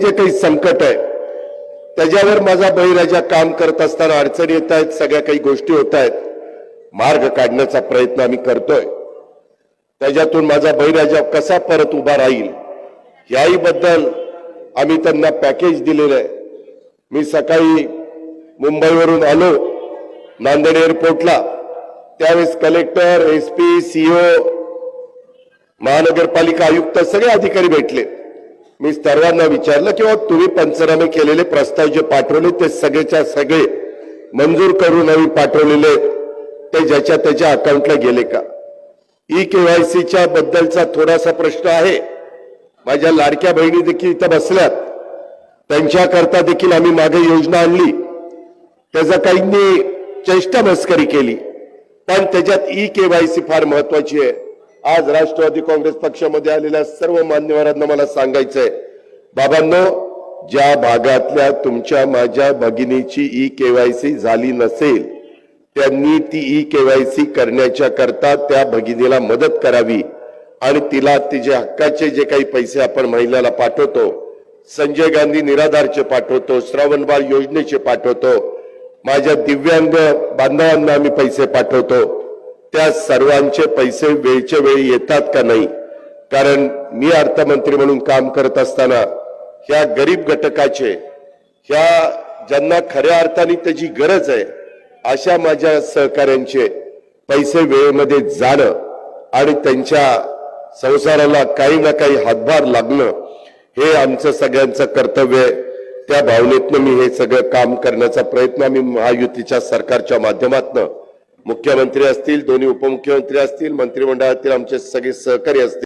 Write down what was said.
जे काही संकट आहे त्याच्यावर माझा बळीराजा काम करत असताना अडचणी येत आहेत सगळ्या काही गोष्टी होत आहेत. मार्ग काढण्याचा प्रयत्न आम्ही करतोय. त्याच्यातून माझा बळीराजा कसा परत उभा राहील याही बद्दल आम्ही त्यांना पॅकेज दिलेलं आहे. मी सकाळी मुंबईवरून आलो नांदेड एअरपोर्टला त्यावेळेस कलेक्टर एस पी सीओ महानगरपालिका आयुक्त सगळे अधिकारी भेटले. मी सर्वांना विचारलं की तुम्ही पंचनामे केलेले प्रस्ताव जे पाठवले ते सगळेच्या सगळे मंजूर करून आम्ही पाठवलेले ते ज्याच्या त्याच्या अकाउंटला गेले का? ई केवायसीच्या बद्दलचा थोडासा प्रश्न आहे. माझ्या लाडक्या बहिणी देखील इथं बसल्यात. त्यांच्याकरता देखील आम्ही मागे योजना आणली. त्याचा काहींनी चेष्टा मस्करी केली. पण त्याच्यात ई केवायसी फार महत्वाची आहे. आज राष्ट्रवादी काँग्रेस पक्षामध्ये आलेल्या सर्व मान्यवरांना मला सांगायचंय. बाबांनो ज्या भागातल्या तुमच्या माझ्या भगिनीची ई केवायसी झाली नसेल त्यांनी ती ई केवायसी करण्याच्या करता त्या भगिनीला मदत करावी आणि तिला तिचे हक्काचे जे काही पैसे आपण महिलाला पाठवतो संजय गांधी निराधारचे पाठवतो श्रावणबाळ योजनेचे पाठवतो माझ्या दिव्यांग बांधवांना आम्ही पैसे पाठवतो त्या सर्वांचे पैसे वेळच्या वेळी येतात का नाही? कारण मी अर्थमंत्री म्हणून काम करत असताना ह्या गरीब घटकाचे ह्या ज्यांना खऱ्या अर्थाने त्याची गरज आहे अशा माझ्या सहकाऱ्यांचे पैसे वेळेमध्ये जाणं आणि त्यांच्या संसाराला काही ना काही हातभार लागणं हे आमचं सगळ्यांचं कर्तव्य आहे. त्या भावनेतनं मी हे सगळं काम करण्याचा प्रयत्न आम्ही महायुतीच्या सरकारच्या माध्यमातनं मुख्यमंत्री असतील दोन्ही उपमुख्यमंत्री असतील मंत्रिमंडळातील आमचे सगळे सहकारी असतील.